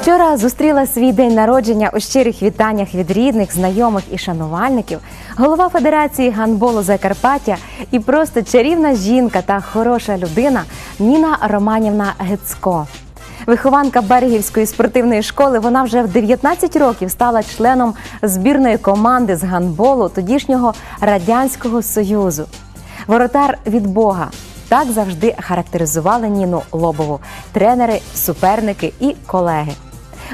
Вчора зустріла свій день народження у щирих вітаннях від рідних, знайомих і шанувальників. Голова Федерації гандболу Закарпаття і просто чарівна жінка та хороша людина Ніна Романівна Гецько. Вихованка Берегівської спортивної школи, вона вже в 19 років стала членом збірної команди з гандболу тодішнього радянського союзу. Воротар від Бога. Так завжди характеризували Ніну Лобову тренери, суперники і колеги.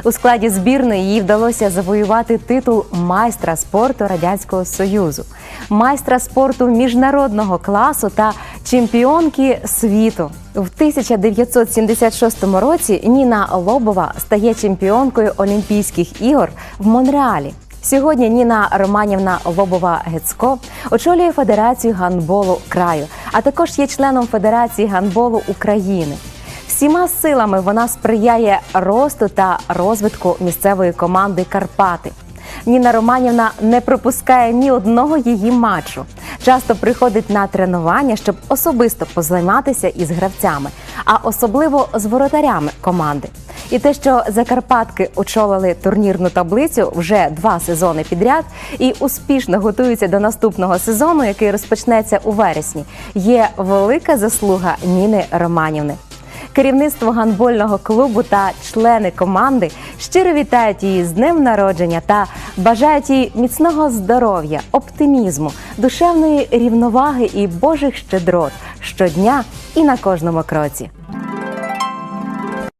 У складі збірної їй вдалося завоювати титул майстра спорту Радянського Союзу, майстра спорту міжнародного класу та чемпіонки світу. В 1976 році Ніна Лобова стає чемпіонкою Олімпійських ігор в Монреалі. Сьогодні Ніна Романівна Лобова Гецько очолює Федерацію гандболу краю, а також є членом Федерації гандболу України. Всіма силами вона сприяє росту та розвитку місцевої команди Карпати. Ніна Романівна не пропускає ні одного її матчу. Часто приходить на тренування, щоб особисто позайматися із гравцями, а особливо з воротарями команди. І те, що Закарпатки очолили турнірну таблицю вже два сезони підряд і успішно готуються до наступного сезону, який розпочнеться у вересні, є велика заслуга Ніни Романівни. Керівництво гандбольного клубу та члени команди щиро вітають її з днем народження та бажають їй міцного здоров'я, оптимізму, душевної рівноваги і Божих щедрот щодня і на кожному кроці.